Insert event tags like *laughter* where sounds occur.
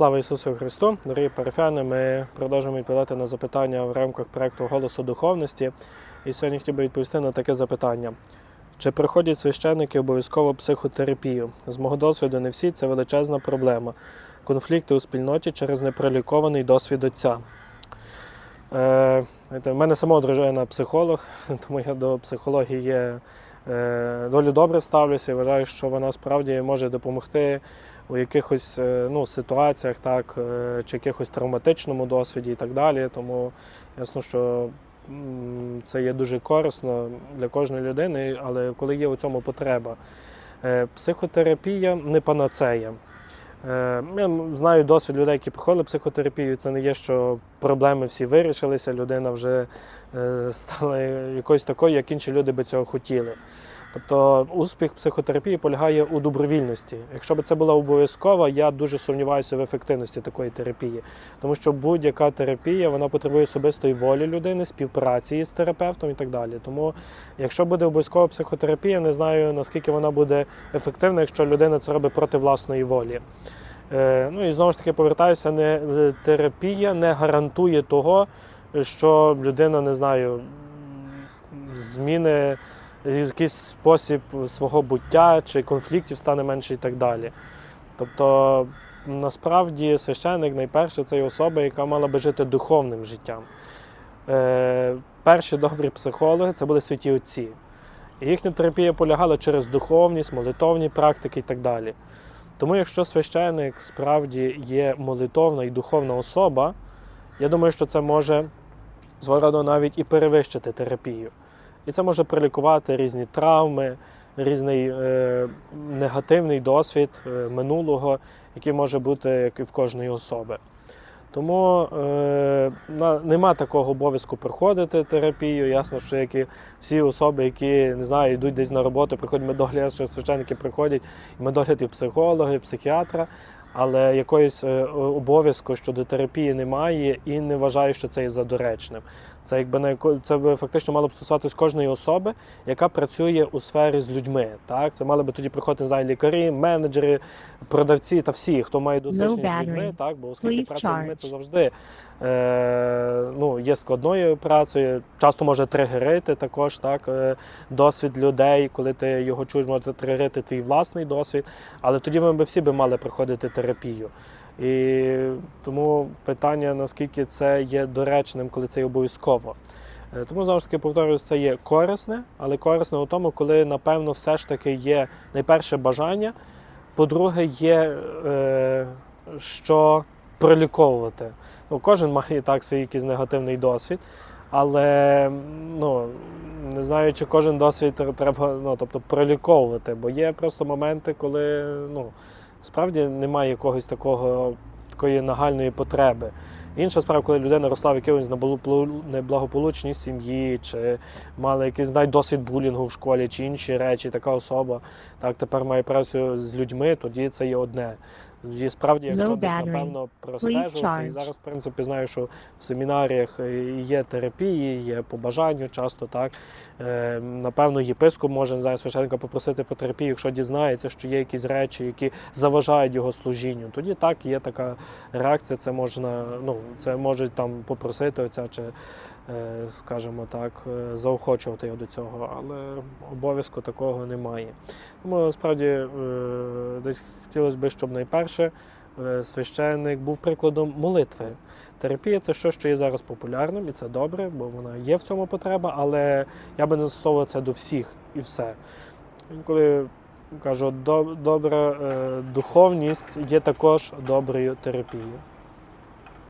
Слава Ісусу Христу! Дорогі парафіяни, ми продовжуємо відповідати на запитання в рамках проєкту Голосу духовності. І сьогодні хотів би відповісти на таке запитання: чи проходять священники обов'язково психотерапію? З мого досвіду, не всі це величезна проблема. Конфлікти у спільноті через непролікований досвід отця. Е, мене самого дружина психолог, *laughs* тому я до психології е, доволі добре ставлюся і вважаю, що вона справді може допомогти у якихось е, ну, ситуаціях, так, е, чи якихось травматичному досвіді і так далі. Тому ясно, що це є дуже корисно для кожної людини, але коли є у цьому потреба. Психотерапія не панацея. Е, Я знаю досвід людей, які проходили психотерапію. Це не є, що проблеми всі вирішилися, людина вже е, стала якоюсь такою, як інші люди би цього хотіли. Тобто успіх психотерапії полягає у добровільності. Якщо б це була обов'язкова, я дуже сумніваюся в ефективності такої терапії. Тому що будь-яка терапія вона потребує особистої волі людини, співпраці з терапевтом і так далі. Тому, якщо буде обов'язкова психотерапія, не знаю наскільки вона буде ефективна, якщо людина це робить проти власної волі. Е, ну і знову ж таки повертаюся, не е, терапія не гарантує того, що людина не знаю, зміни якийсь спосіб свого буття чи конфліктів стане менше і так далі. Тобто, насправді, священник найперше це особа, яка мала би жити духовним життям. Е, перші добрі психологи це були святі отці. Їхня терапія полягала через духовність, молитовні практики і так далі. Тому, якщо священник справді є молитовна і духовна особа, я думаю, що це може свого навіть і перевищити терапію. І це може прилікувати різні травми, різний е, негативний досвід е, минулого, який може бути як і в кожної особи. Тому е, нема такого обов'язку проходити терапію. Ясно, що як і всі особи, які не знаю, йдуть десь на роботу, приходять медогляд, що священники приходять, і медогляд і психолога, і психіатра, але якоїсь е, обов'язку щодо терапії немає і не вважаю, що це є задоречним. Це якби на яко- це би фактично мало б стосуватись кожної особи, яка працює у сфері з людьми. Так, це мали би тоді приходити знаю, лікарі, менеджери, продавці та всі, хто має дотичність з людьми, так, бо оскільки праця людьми це завжди е, ну, є складною працею, часто може тригерити також так, е, досвід людей, коли ти його чуєш, може тригерити твій власний досвід. Але тоді ми б всі би мали проходити терапію. І тому питання, наскільки це є доречним, коли це є обов'язково. Е, Тому знову ж таки повторюсь, це є корисне, але корисне у тому, коли напевно все ж таки є найперше бажання. По-друге, є е, що проліковувати. Ну, кожен має так свій якийсь негативний досвід, але ну, не знаю, чи кожен досвід треба ну, тобто, проліковувати, бо є просто моменти, коли ну, справді немає якогось такого, такої нагальної потреби. Інша справа, коли людина росла в якомусь неблагополучній сім'ї, чи мала якийсь навіть досвід булінгу в школі, чи інші речі, така особа так тепер має працю з людьми, тоді це є одне. Тоді справді, якщо десь напевно простежувати, і зараз, в принципі, знаю, що в семінаріях е, є терапії, є по бажанню часто так. Е, Напевно, єпископ може не знаю, священника попросити по терапії, якщо дізнається, що є якісь речі, які заважають його служінню. Тоді так є така реакція. Це можна, ну це можуть там попросити отця чи, е, скажімо так, заохочувати його до цього, але обов'язку такого немає. Тому справді десь хотілося б, щоб найперше е, священник був прикладом молитви. Терапія це щось, що є зараз популярним, і це добре, бо вона є в цьому потреба, але я би не застосовував це до всіх і все. Коли кажу, добра е, духовність є також доброю терапією.